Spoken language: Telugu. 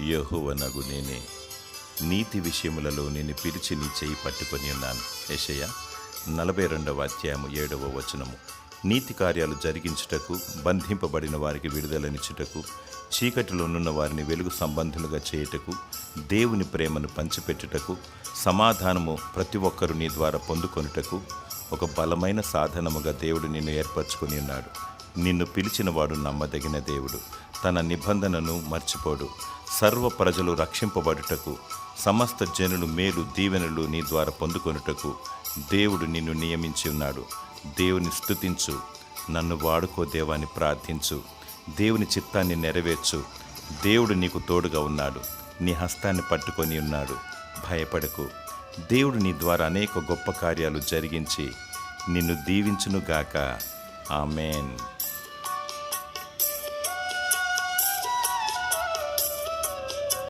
యెహోవనగు నేనే. నీతి విషయములలో నేను పిలిచి నీ చేయి పట్టుకొని ఉన్నాను. యషయ నలభై రెండవ అధ్యాయము ఏడవ వచనము. నీతి కార్యాలు జరిగించుటకు బంధింపబడిన వారికి విడుదలనిచ్చుటకు చీకటిలోనున్న వారిని వెలుగు సంబంధులుగా చేయుటకు దేవుని ప్రేమను పంచిపెట్టుటకు సమాధానము ప్రతి ఒక్కరు నీ ద్వారా పొందుకొనుటకు ఒక బలమైన సాధనముగా దేవుడు నిన్ను ఏర్పరచుకొని ఉన్నాడు. నిన్ను పిలిచినవాడు నమ్మదగిన దేవుడు. తన నిబంధనను మర్చిపోడు. సర్వ ప్రజలు రక్షింపబడుటకు సమస్త జనులు మేలు దీవెనలు నీ ద్వారా పొందుకొనుటకు దేవుడు నిన్ను నియమించి ఉన్నాడు. దేవుని స్తుతించు. నన్ను వాడుకో దేవాన్ని ప్రార్థించు. దేవుని చిత్తాన్ని నెరవేర్చు. దేవుడు నీకు తోడుగా ఉన్నాడు. నీ హస్తాన్ని పట్టుకొని ఉన్నాడు. భయపడకు. దేవుడు నీ ద్వారా అనేక గొప్ప కార్యాలు జరిగించి నిన్ను దీవించునుగాక. ఆమెన్.